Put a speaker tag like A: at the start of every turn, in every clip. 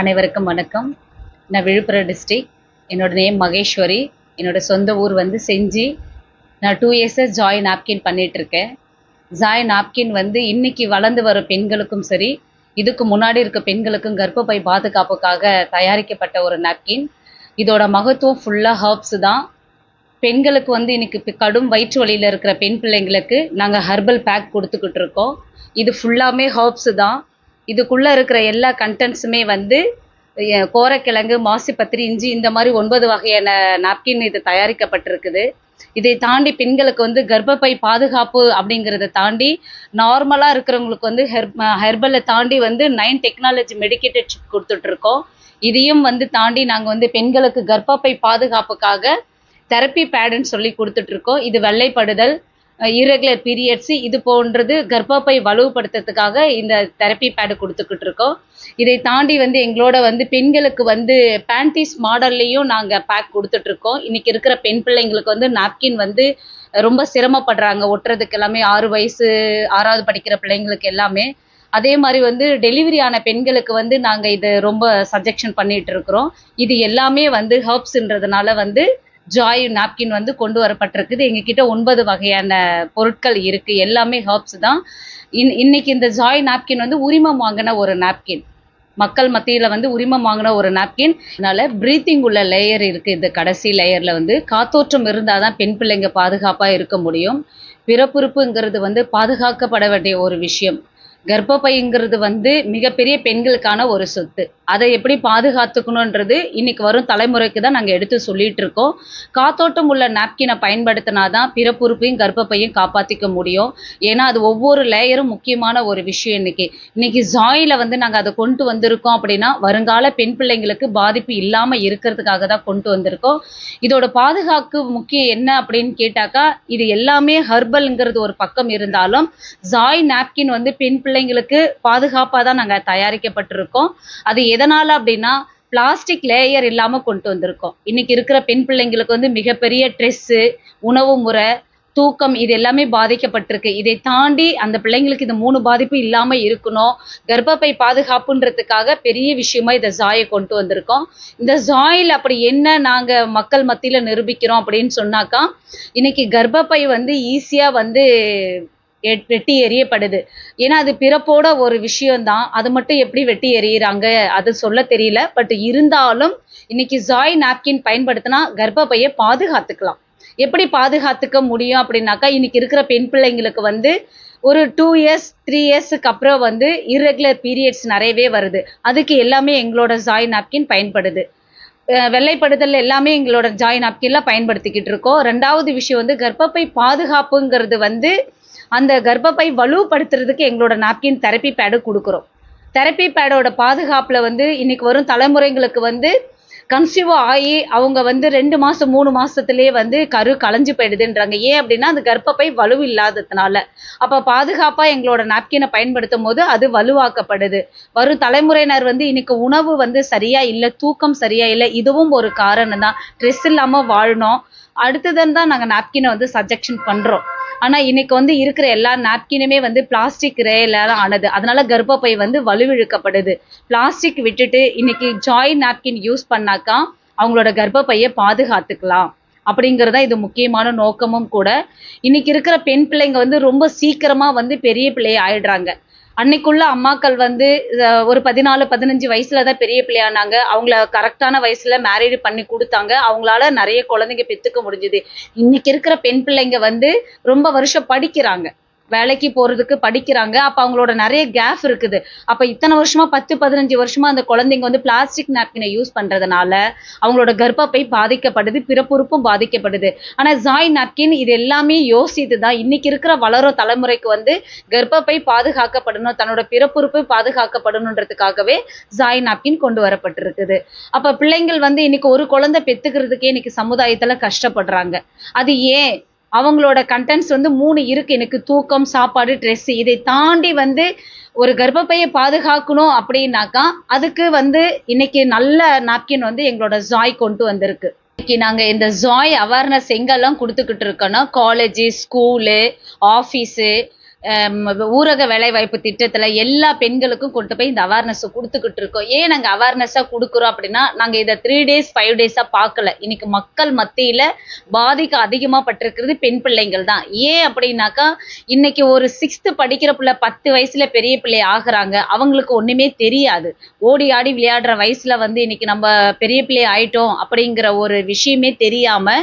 A: அனைவருக்கும் வணக்கம். நான் விழுப்புரம் டிஸ்ட்ரிக் என்னோட நேம் மகேஸ்வரி. என்னோட சொந்த ஊர் வந்து செஞ்சி. நான் டூ இயர்ஸாக ஜாய் நாப்கின் பண்ணிகிட்ருக்கேன் ஜாய் நாப்கின் வந்து இன்னைக்கு வளர்ந்து வர பெண்களுக்கும் சரி இதுக்கு முன்னாடி இருக்க பெண்களுக்கும் கர்ப்பப்பை பாதுகாப்புக்காக தயாரிக்கப்பட்ட ஒரு நாப்கின் இதோட மகத்துவம் ஃபுல்லாக ஹர்ப்ஸ் தான். பெண்களுக்கு வந்து இன்னைக்கு கடும் வயிற்று வலியில் இருக்கிற பெண் பிள்ளைங்களுக்கு நாங்கள் ஹர்பல் பேக் கொடுத்துக்கிட்டு இருக்கோம் இது ஃபுல்லாமே ஹர்ப்ஸ் தான். இதுக்குள்ளே இருக்கிற எல்லா கண்டென்ட்ஸுமே வந்து கோரக்கிழங்கு மாசிப்பத்திரி இஞ்சி இந்த மாதிரி ஒன்பது வகையான நாப்கின் இது தயாரிக்கப்பட்டிருக்குது. இதை தாண்டி பெண்களுக்கு வந்து கர்ப்பப்பை பாதுகாப்பு அப்படிங்கிறத தாண்டி நார்மலாக இருக்கிறவங்களுக்கு வந்து ஹெர் ஹெர்பலை தாண்டி வந்து நைன் டெக்னாலஜி மெடிக்கேட்டட் சிப் கொடுத்துட்ருக்கோம். இதையும் வந்து தாண்டி நாங்கள் வந்து பெண்களுக்கு கர்ப்பப்பை பாதுகாப்புக்காக தெரப்பி பேடுன்னு சொல்லி கொடுத்துட்ருக்கோம். இது வெள்ளைப்படுதல் irregular பீரியட்ஸு இது போன்றது கர்ப்பப்பை வலுவுபடுத்துறதுக்காக இந்த தெரப்பி பேடு கொடுத்துக்கிட்டு இருக்கோம். இதை தாண்டி வந்து எங்களோட வந்து பெண்களுக்கு வந்து பேண்டீஸ் மாடல்லையும் நாங்கள் பேக் கொடுத்துட்ருக்கோம் இன்னைக்கு இருக்கிற பெண் பிள்ளைங்களுக்கு வந்து நாப்கின் வந்து ரொம்ப சிரமப்படுறாங்க. ஒட்டுறதுக்கு எல்லாமே ஆறு வயசு ஆறாவது படிக்கிற பிள்ளைங்களுக்கு எல்லாமே. அதே மாதிரி வந்து டெலிவரி ஆன பெண்களுக்கு வந்து நாங்கள் இது ரொம்ப சஜெக்ஷன் பண்ணிட்டு இருக்கிறோம். இது எல்லாமே வந்து ஹர்ப்ஸ்ன்றதுனால வந்து ஜாய் நாப்கின் வந்து கொண்டு வரப்பட்டிருக்குது. எங்ககிட்ட ஒன்பது வகையான பொருட்கள் இருக்கு. எல்லாமே ஹர்ப்ஸ் தான். இன் இன்னைக்கு இந்த ஜாய் நாப்கின் வந்து உரிமம் வாங்கின ஒரு நாப்கின் மக்கள் மத்தியில் வந்து உரிமம் வாங்கின ஒரு நாப்கின் அதனால் ப்ரீத்திங் உள்ள லேயர் இருக்குது இந்த கடைசி லேயரில் வந்து காத்தோற்றம் இருந்தால் தான் பெண் பிள்ளைங்க பாதுகாப்பாக இருக்க முடியும். பிறப்புறுப்புங்கிறது வந்து பாதுகாக்கப்பட வேண்டிய ஒரு விஷயம். கர்ப்பப்பைங்கிறது வந்து மிகப்பெரிய பெண்களுக்கான ஒரு சொத்து. அதை எப்படி பாதுகாத்துக்கணுன்றது இன்னைக்கு வரும் தலைமுறைக்கு தான் நாங்கள் எடுத்து சொல்லிட்டு இருக்கோம். காத்தோட்டம் உள்ள நாப்கினை பயன்படுத்தினா தான் பிறப்புறுப்பையும் கர்ப்பப்பையும் காப்பாற்றிக்க முடியும். ஏன்னா அது ஒவ்வொரு லேயரும் முக்கியமான ஒரு விஷயம் இன்னைக்கு. இன்னைக்கு ஜாயில வந்து நாங்கள் அதை கொண்டு வந்திருக்கோம் அப்படின்னா வருங்கால பெண் பிள்ளைங்களுக்கு பாதிப்பு இல்லாமல் இருக்கிறதுக்காக தான் கொண்டு வந்திருக்கோம். இதோட பாதுகாப்பு முக்கியம் என்ன அப்படின்னு கேட்டாக்கா இது எல்லாமே ஹர்பல்ங்கிறது ஒரு பக்கம் இருந்தாலும் ஜாய் நாப்கின் வந்து பெண் பிள்ளை பிள்ளைங்களுக்கு பாதுகாப்பாக தான் நாங்கள் தயாரிக்கப்பட்டிருக்கோம். அது எதனால் அப்படின்னா பிளாஸ்டிக் லேயர் இல்லாமல் கொண்டு வந்திருக்கோம். இன்னைக்கு இருக்கிற பெண் பிள்ளைங்களுக்கு வந்து மிகப்பெரிய ட்ரெஸ்ஸு உணவு முறை தூக்கம் இது எல்லாமே பாதிக்கப்பட்டிருக்கு. இதை தாண்டி அந்த பிள்ளைங்களுக்கு இந்த மூணு பாதிப்பு இல்லாமல் இருக்கணும். கர்ப்பப்பை பாதுகாப்புன்றதுக்காக பெரிய விஷயமா இதை ஜாயை கொண்டு வந்திருக்கோம். இந்த ஜாயில் அப்படி என்ன நாங்கள் மக்கள் மத்தியில் நிரூபிக்கிறோம் அப்படின்னு சொன்னாக்கா இன்னைக்கு கர்ப்பப்பை வந்து ஈஸியாக வந்து வெட்டி எறியப்படுது. ஏன்னா அது பிறப்போட ஒரு விஷயம்தான். அது மட்டும் எப்படி வெட்டி எறியறாங்க அது சொல்ல தெரியல. பட் இருந்தாலும் இன்னைக்கு ஜாய் நாப்கின் பயன்படுத்தினா கர்ப்பப்பையை பாதுகாத்துக்கலாம். எப்படி பாதுகாத்துக்க முடியும் அப்படின்னாக்கா இன்னைக்கு இருக்கிற பெண் பிள்ளைங்களுக்கு வந்து ஒரு டூ இயர்ஸ் த்ரீ இயர்ஸுக்கு அப்புறம் வந்து irregular பீரியட்ஸ் நிறையவே வருது. அதுக்கு எல்லாமே எங்களோட ஜாய் நாப்கின் பயன்படுது. வெள்ளைப்படுதல் எல்லாமே எங்களோட ஜாய் நாப்கின்ல பயன்படுத்திக்கிட்டு இருக்கோம். ரெண்டாவது விஷயம் வந்து கர்ப்பப்பை பாதுகாப்புங்கிறது வந்து அந்த கர்ப்பப்பை வலுப்படுத்துறதுக்கு எங்களோட நாப்கின் தெரப்பி பேடு கொடுக்குறோம். தெரப்பி பேடோட பாதுகாப்பில் வந்து இன்னைக்கு வரும் தலைமுறைங்களுக்கு வந்து கன்சீவ் ஆகி அவங்க வந்து ரெண்டு மாதம் மூணு மாசத்துலயே வந்து கரு கலைஞ்சு போயிடுதுன்றாங்க. ஏன் அப்படின்னா அந்த கர்ப்பப்பை வலு இல்லாததுனால. அப்போ பாதுகாப்பாக எங்களோட நாப்கினை பயன்படுத்தும் போது அது வலுவாக்கப்படுது. வரும் தலைமுறையினர் வந்து இன்னைக்கு உணவு வந்து சரியா இல்லை தூக்கம் சரியா இல்லை இதுவும் ஒரு காரணம் தான் ட்ரெஸ் இல்லாமல் வாழணும். அடுத்ததுன்னு தான் நாங்கள் நாப்கினை வந்து சஜெக்ஷன் பண்ணுறோம் ஆனால் இன்னைக்கு வந்து இருக்கிற எல்லா நாப்கினுமே வந்து பிளாஸ்டிக் ரேல ஆனது. அதனால கர்ப்பப்பை வந்து வலுவிழுக்கப்படுது. பிளாஸ்டிக் விட்டுட்டு இன்னைக்கு ஜாய் நாப்கின் யூஸ் பண்ணாக்கா அவங்களோட கர்ப்பப்பையை பாதுகாத்துக்கலாம். அப்படிங்கிறதா இது முக்கியமான நோக்கமும் கூட. இன்னைக்கு இருக்கிற பெண் பிள்ளைங்க வந்து ரொம்ப சீக்கிரமா வந்து பெரிய பிள்ளையை ஆயிடுறாங்க. அன்னைக்குள்ள அம்மாக்கள் வந்து ஒரு பதினாலு பதினஞ்சு வயசுல தான் பெரிய பிள்ளையானாங்க. அவங்கள கரெக்டான வயசுல மேரேஜ் பண்ணி கொடுத்தாங்க. அவங்களால நிறைய குழந்தைங்க பெத்துக்க முடிஞ்சுது. இன்னைக்கு இருக்கிற பெண் பிள்ளைங்க வந்து ரொம்ப வருஷம் படிக்கிறாங்க. வேலைக்கு போறதுக்கு படிக்கிறாங்க. அப்ப அவங்களோட நிறைய கேப் இருக்குது. அப்ப இத்தனை வருஷமா பத்து பதினஞ்சு வருஷமா அந்த குழந்தைங்க வந்து பிளாஸ்டிக் நாப்கினை யூஸ் பண்றதுனால அவங்களோட கர்ப்பப்பை பாதிக்கப்படுது பிறப்புறுப்பும் பாதிக்கப்படுது. ஆனா ஜாய் நாப்கின் இது எல்லாமே யோசித்து தான் இன்னைக்கு இருக்கிற வளரும் தலைமுறைக்கு வந்து கர்ப்பப்பை பாதுகாக்கப்படணும் தன்னோட பிறப்புறுப்பு பாதுகாக்கப்படணுன்றதுக்காகவே ஜாய் நாப்கின் கொண்டு வரப்பட்டிருக்குது. அப்ப பிள்ளைங்கள் வந்து இன்னைக்கு ஒரு குழந்தை பெத்துக்கிறதுக்கே இன்னைக்கு சமுதாயத்துல கஷ்டப்படுறாங்க. அது ஏன்? அவங்களோட கண்டென்ட்ஸ் வந்து மூணு இருக்கு. எனக்கு தூக்கம் சாப்பாடு ட்ரெஸ் இதை தாண்டி வந்து ஒரு கர்ப்பப்பையை பாதுகாக்கணும் அப்படின்னாக்கா அதுக்கு வந்து இன்னைக்கு நல்ல நாப்கின் வந்து எங்களோட ஜாய் கொண்டு வந்திருக்கு. இன்னைக்கு நாங்கள் இந்த ஜாய் அவேர்னஸ் எங்கெல்லாம் கொடுத்துக்கிட்டு இருக்கோன்னா காலேஜ் ஸ்கூலு ஆஃபீஸு ஊரக வேலைவாய்ப்பு திட்டத்தில் எல்லா பெண்களுக்கும் கொண்டு போய் இந்த அவேர்னஸை கொடுத்துக்கிட்டு இருக்கோம். ஏன் நாங்கள் அவேர்னஸாக கொடுக்குறோம் அப்படின்னா நாங்கள் இதை த்ரீ டேஸ் ஃபைவ் டேஸாக பார்க்கல. இன்னைக்கு மக்கள் மத்தியில் பாதிக்க அதிகமாக பட்டிருக்கிறது பெண் பிள்ளைங்கள் தான். ஏன் அப்படின்னாக்கா இன்னைக்கு ஒரு சிக்ஸ்த்து படிக்கிற பிள்ளை பத்து வயசுல பெரிய பிள்ளை ஆகுறாங்க. அவங்களுக்கு ஒன்றுமே தெரியாது. ஓடி ஆடி விளையாடுற வயசுல வந்து இன்னைக்கு நம்ம பெரிய பிள்ளை ஆயிட்டோம் அப்படிங்கிற ஒரு விஷயமே தெரியாம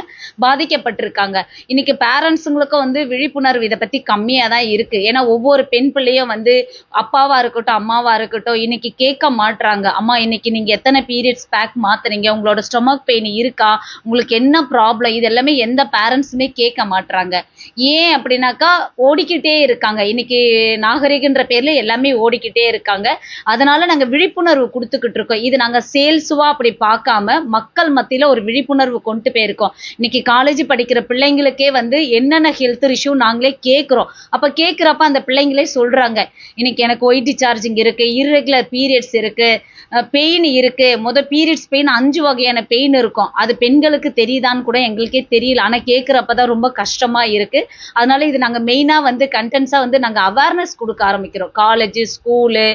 A: பாதிக்கப்பட்டிருக்காங்க. இன்னைக்கு பேரண்ட்ஸுங்களுக்கும் வந்து விழிப்புணர்வு இதை பத்தி கம்மியாக தான் இருக்கு. ஏன்னா ஒவ்வொரு பெண் பிள்ளையும் வந்து அப்பாவா இருக்கட்டும் அம்மாவா இருக்கட்டும் இன்னைக்கு கேட்க மாட்றாங்க. அம்மா இன்னைக்கு நீங்க எத்தனை பீரியட்ஸ் பேக் மாத்துறீங்க உங்களோட ஸ்டொமக் பெயின் இருக்கா? உங்களுக்கு என்ன ப்ராப்ளம் இது எல்லாமே எந்த பேரண்ட்ஸுமே கேட்க மாட்டுறாங்க ஏன் அப்படின்னாக்கா ஓடிக்கிட்டே இருக்காங்க. இன்னைக்கு நாகரிகன்ற பேர்ல எல்லாமே ஓடிக்கிட்டே இருக்காங்க. அதனால நாங்க விழிப்புணர்வு கொடுத்துக்கிட்டு இருக்கோம். இது நாங்க சேல்ஸுவா அப்படி பார்க்காம மக்கள் மத்தியில ஒரு விழிப்புணர்வு கொண்டு போயிருக்கோம். இன்னைக்கு காலேஜ் படிக்கிற பிள்ளைங்களுக்கே வந்து என்னென்ன ஹெல்த் இஷ்யூ நாங்களே கேட்குறோம். அப்போ கேட்க படிக்கிறப்ப அந்த பிள்ளைங்களே சொல்றாங்க. இன்னைக்கு எனக்கு ஒயிட் சார்ஜிங் இருக்கு. இர்ரெகுலர் பீரியட்ஸ் இருக்கு. பெயின் இருக்கு. முத பீரியட்ஸ் பெயின் அஞ்சு வகையான பெயின் இருக்கும். அது பெண்களுக்கு தெரியுதான்னு கூட எங்களுக்கே தெரியல. ஆனால் கேட்குறப்ப தான் ரொம்ப கஷ்டமாக இருக்குது அதனால இது நாங்கள் மெயினாக வந்து கண்டென்ட்ஸாக வந்து நாங்கள் அவேர்னஸ் கொடுக்க ஆரம்பிக்கிறோம். காலேஜு ஸ்கூலு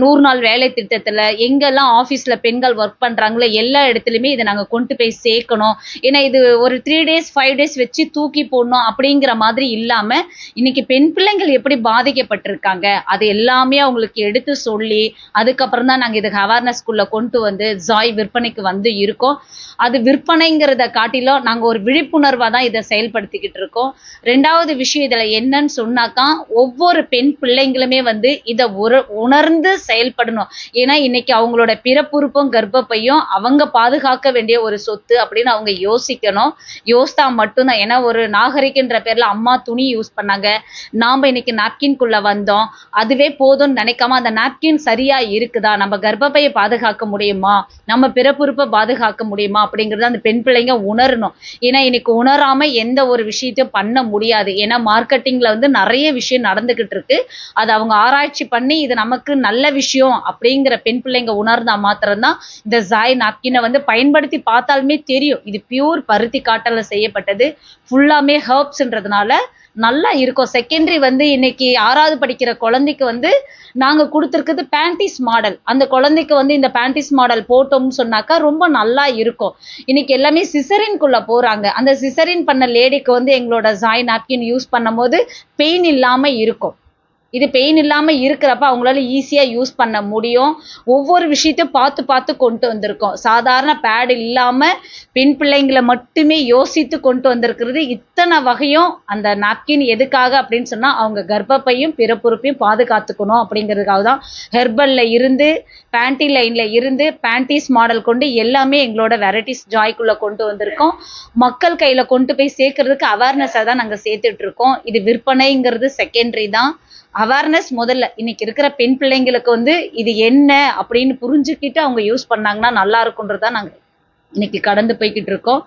A: நூறு நாள் வேலை திட்டத்தில் எங்கெல்லாம் ஆஃபீஸில் பெண்கள் ஒர்க் பண்ணுறாங்களோ எல்லா இடத்துலையுமே இதை நாங்கள் கொண்டு போய் சேர்க்கணும். ஏன்னா இது ஒரு த்ரீ டேஸ் ஃபைவ் டேஸ் வச்சு தூக்கி போடணும் அப்படிங்கிற மாதிரி இல்லாமல் இன்னைக்கு பெண் பிள்ளைங்கள் எப்படி பாதிக்கப்பட்டிருக்காங்க? அது எல்லாமே அவங்களுக்கு எடுத்து சொல்லி அதுக்கப்புறம் தான் நாங்கள் இதுக்கு அவேர்னஸ்குள்ள கொண்டு வந்து ஜாய் விற்பனைக்கு வந்து இருக்கோம். அது விற்பனைங்கிறத காட்டிலும் நாங்கள் ஒரு விழிப்புணர்வாக தான் இதை செயல்படுத்திக்கிட்டு இருக்கோம். ரெண்டாவது விஷயம் இதில் என்னன்னு சொன்னாக்கா ஒவ்வொரு பெண் பிள்ளைங்களுமே வந்து இதை ஒரு உணர்ந்து செயல்படணும். ஏன்னா இன்னைக்கு அவங்களோட பிறப்புறுப்பும் கர்ப்பப்பையும் அவங்க பாதுகாக்க வேண்டிய ஒரு சொத்து அப்படின்னு அவங்க யோசிக்கணும். யோசித்தா மட்டும்தான். ஏன்னா ஒரு நாகரிகன்ற பேர்ல அம்மா துணி யூஸ் பண்ணாங்க. நாம் இன்னைக்கு நாப்கின்குள்ள வந்தோம். அதுவே போதும்னு நினைக்காம அந்த நாப்கின் சரியா இருக்குதா? நம்ம கர்ப்பப்பையை பாதுகாக்க முடியுமா? நம்ம பிறப்புறுப்பை பாதுகாக்க முடியுமா? அப்படிங்கிறத அந்த பெண் பிள்ளைங்க உணரணும். ஏன்னா இன்னைக்கு உணராம எந்த ஒரு விஷயத்தையும் பண்ண முடியாது. ஏன்னா மார்க்கெட்டிங்ல வந்து நிறைய விஷயம் நடந்துகிட்டு இருக்கு. அது அவங்க ஆராய்ச்சி பண்ணி இது நமக்கு நல்ல விஷயம் அப்படிங்கிற பெண் பிள்ளைங்க உணர்ந்தா மாத்திரம்தான் இந்த ஜாய் நாப்கினை வந்து பயன்படுத்தி பார்த்தாலுமே தெரியும். இது பியூர் பருத்தி காட்டல்ல செய்யப்பட்டது. ஃபுல்லாமே ஹர்ப்ஸ்ன்றதுனால நல்லா இருக்கும். செகண்டரி வந்து இன்னைக்கு ஆறாவது படிக்கிற குழந்தைக்கு வந்து நாங்கள் கொடுத்துருக்குது பேண்டிஸ் மாடல் அந்த குழந்தைக்கு வந்து இந்த பேண்டிஸ் மாடல் போட்டோம்னு சொன்னாக்கா ரொம்ப நல்லா இருக்கும். இன்னைக்கு எல்லாமே சிசரின்குள்ளே போகிறாங்க அந்த சிசரின் பண்ண லேடிக்கு வந்து எங்களோட ஜாய் நாப்கின் யூஸ் பண்ணும்போது பெயின் இல்லாமல் இருக்கும். இது பெயின் இல்லாமல் இருக்கிறப்ப அவங்களால ஈஸியாக யூஸ் பண்ண முடியும். ஒவ்வொரு விஷயத்தையும் பார்த்து பார்த்து கொண்டு வந்திருக்கோம். சாதாரண பேட் இல்லாமல் பெண் பிள்ளைங்களை மட்டுமே யோசித்து கொண்டு வந்திருக்கிறது. இத்தனை வகையும் அந்த நாப்கின் எதுக்காக அப்படின்னு சொன்னால் அவங்க கர்ப்பப்பையும் பிறப்புறுப்பையும் பாதுகாத்துக்கணும் அப்படிங்கிறதுக்காக தான். ஹெர்பலில் இருந்து பேண்டி லைனில் இருந்து பேண்டிஸ் மாடல் கொண்டு எல்லாமே எங்களோட வெரைட்டிஸ் ஜாய்க்குள்ளே கொண்டு வந்திருக்கோம். மக்கள் கையில் கொண்டு போய் சேர்க்கறதுக்கு அவேர்னஸை தான் நாங்கள் சேர்த்துட்ருக்கோம் இது விற்பனைங்கிறது செகண்டரி தான். அவேர்னஸ் முதல்ல. இன்னைக்கு இருக்கிற பெண் பிள்ளைங்களுக்கு வந்து இது என்ன அப்படின்னு புரிஞ்சுக்கிட்டு அவங்க யூஸ் பண்ணாங்கன்னா நல்லா இருக்குன்றதா நாங்க இன்னைக்கு கடந்து போய்கிட்டு இருக்கோம்.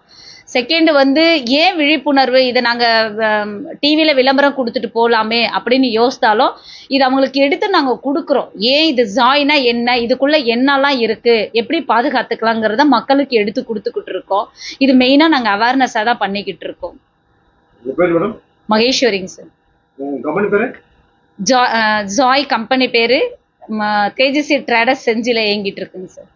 A: செகண்ட் வந்து ஏன் விழிப்புணர்வு? இதை நாங்கள் டிவியில் விளம்பரம் கொடுத்துட்டு போகலாமே அப்படின்னு யோசித்தாலும் இது அவங்களுக்கு எடுத்து நாங்கள் கொடுக்குறோம். ஏன் இது ஜாய்னா என்ன? இதுக்குள்ள என்னெல்லாம் இருக்கு? எப்படி பாதுகாத்துக்கலாங்கிறத மக்களுக்கு எடுத்து கொடுத்துக்கிட்டு இருக்கோம். இது மெயினாக நாங்கள் அவேர்னஸாக தான் பண்ணிக்கிட்டு இருக்கோம். மகேஸ்வரிங்க சார். ஜா ஜாய் கம்பெனி பேர் ம- தேஜஸ்வி ட்ரேடர்ஸ் செஞ்சியில் இயங்கிட்டு இருக்குங்க சார்